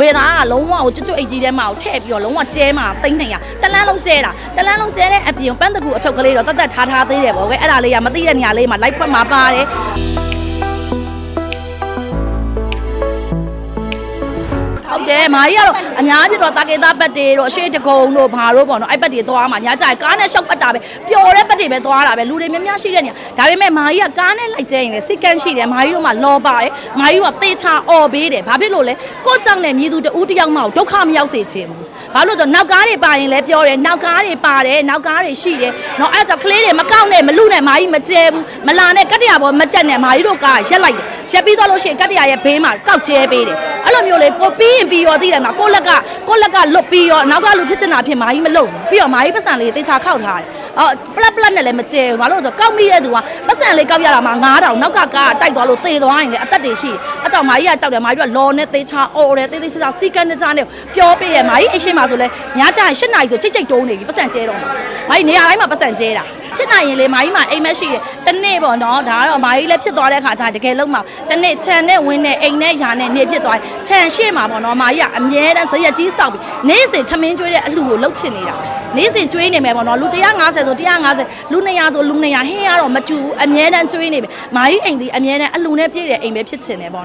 ဝေသားကလုံးဝကိုကျွတ်ကျွတ်အိတ်ကြီးထဲမှာကိုထည့်ပြီးတော့လုံးဝကျဲမှာတိမ့်နေရတလန်းလုံးကျဲတာတလန်းလုံးကျဲတဲ့အပြင်ပန်းတကူအထုပ်ကလေးတော့တတ်တတ်ထားထားသေးတယ်ပေါ့ကွယ်အဲ့ဒါလေးကမသိတဲ့နေရာလေးမှာလိုက်ဖွက်မှာပါတယ် ဟုတ်တယ်မာကြီးကတော့အများပြတော့တာကေတာပတ်တေတို့အရှိတကုံတို့ဘာတို့ပေါ့နော်အဲ့ပတ်တေသွားမှာညာကြိုင်ကားနဲ့ရှောက်ပတ်တာပဲပျော်တဲ့ပတ်တေပဲသွားတာပဲလူတွေများများရှိတဲ့နေရာဒါပေမဲ့မာကြီးကကားနဲ့လိုက်ကျဲရင်လည်းစိတ်ကန်းရှိတယ်မာကြီးတို့မှလောပါတယ်မာကြီးတို့ကသေချာអော်ပေးတယ်ဘာဖြစ်လို့လဲကိုယ့်ကြောင့်နဲ့မြည်သူတဦးတစ်ယောက်မှဒုက္ခမရောက်စေချင်ဘူးဘာလို့လဲဆိုတော့နောက်ကားတွေပါရင်လည်းပြောတယ်နောက်ကားတွေပါတယ်နောက်ကားတွေရှိတယ်เนาะအဲ့ဒါကြောင့်ကလေးတွေမကောက်နဲ့မလူနဲ့မာကြီးမကျဲဘူးမလာနဲ့ကတ္တရာပေါ်မတက်နဲ့မာကြီးတို့ကားရက်လိုက်တယ်ရက်ပြီးသွားလို့ရှိရင်ကတ္တရာရဲ့ဘေးမှာကောက်ကျဲပေးတယ်အဲ့လိုမျိုးလေကိုပြီးရင် ပြီးရောသိတယ်မှာကိုလက်ကကိုလက်ကလွတ်ပြီးရောနောက်ကလူဖြစ်ချင်တာဖြစ်မာကြီးမလုပ်ဘူးပြီးတော့မာကြီးပတ်စံလေးတေချာခောက်ထားတယ်အော်ပလက်ပလက်နဲ့လည်းမကျဲဘူးဘာလို့လဲဆိုတော့ကောက်မိတဲ့သူကပတ်စံလေးကောက်ရတာမှာ9000နောက်ကကားတိုက်သွားလို့တေသွားရင်လည်းအသက်တွေရှိတယ်အဲ့ကြောင့်မာကြီးကကြောက်တယ်မာကြီးကလော်နဲ့တေချာအော်တယ်တေးသေးချာချာစီကန်းနဲ့ချာနဲ့ပြောပေးတယ်မာကြီးအိတ်ရှင်းမှာဆိုလဲညကျရင်8နာရီဆိုချိတ်ချိတ်တုံးနေပြီပတ်စံကျဲတော့မှာမာကြီးနေရာတိုင်းမှာပတ်စံကျဲတာ ဖြစ်နိုင်ရင်လေမာကြီးမှာအိမ်မက်ရှိတယ်တနေ့ပေါ့နော်ဒါကတော့မာကြီးလည်းဖြစ်သွားတဲ့ခါကျတကယ်လုံးမှာတနေ့ခြံနဲ့ဝင်းနဲ့အိမ်နဲ့ယာနဲ့နေဖြစ်သွားခြံရှေ့မှာပေါ့နော်မာကြီးကအမြဲတမ်းဇရက်ကြီးစောက်ပြီးနေ့စဉ်ထမင်းကျွေးတဲ့အလှကိုလှုပ်ချင်နေတာနေ့စဉ်ကျွေးနေမယ်ပေါ့နော်လူ150ဆို150လူ200ဆိုလူ200ဟင်းရတော့မကျူဘူးအမြဲတမ်းကျွေးနေမယ်မာကြီးအိမ်ဒီအမြဲတမ်းအလှနဲ့ပြည့်တဲ့အိမ်ပဲဖြစ်ချင်တယ်ပေါ့နော်